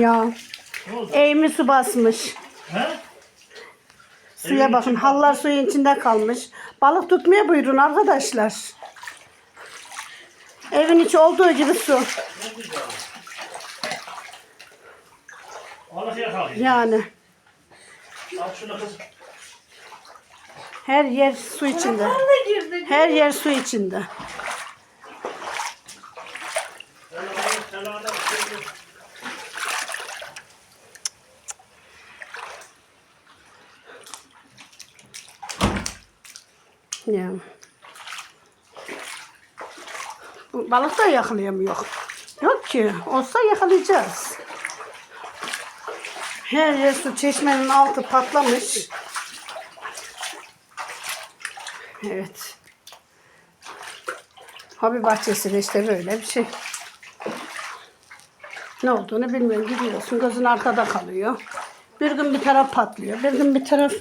Ya Ne oldu? eğimi su basmış. He? Suya Evin bakın hallar suyun içinde kalmış. Balık tutmaya buyurun arkadaşlar. Evin içi olduğu gibi su. Ne güzel. Balık yakalayın. Yani Al şunu kız. her yer su içinde. Girdi. Her yer su içinde. Bir şey yok. Ya. Bu Balık da yakalayamıyor. Yok ki. Olsa yakalayacağız. Her yer su. Çeşmenin altı patlamış. Evet. Hobi bahçesi de işte böyle bir şey. Ne olduğunu bilmiyorum. Gidiyorsun gözün arkada kalıyor. Bir gün bir taraf patlıyor. Bir gün bir taraf